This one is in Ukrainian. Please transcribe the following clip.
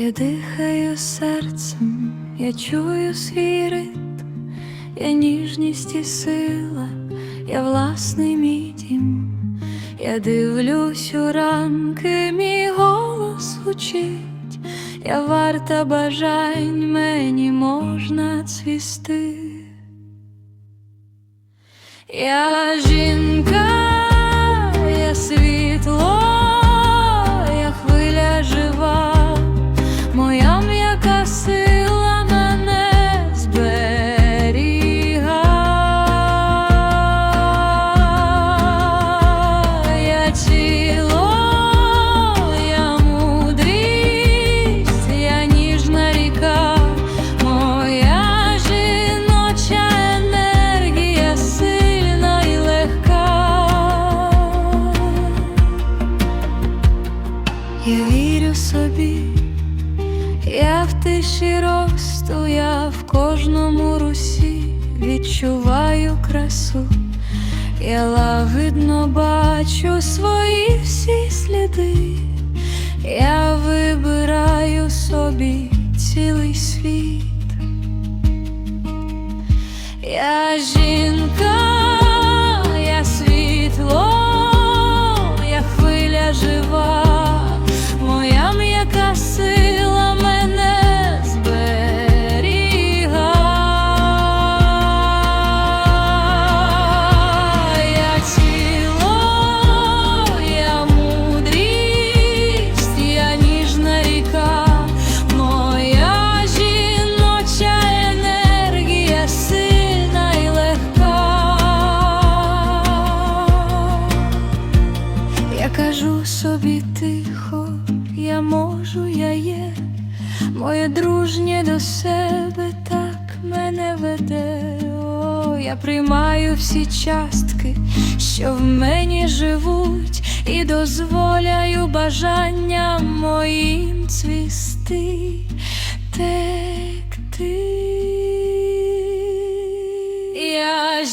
Я дихаю серцем, я чую свій ритм, я ніжність і сила, я власний мій дім. Я дивлюсь у ранки, мій голос звучить, я варта бажань, мені можна цвісти. Я жінка, в тиші росту, я в кожному русі відчуваю красу, я лагидно бачу свої всі сліди, я вибираю собі цілий світ. Я жінка, собі тихо, я можу, я є, моє дружнє до себе так мене веде. Я приймаю всі частки, що в мені живуть, і дозволяю бажанням моїм цвісти, текти. Я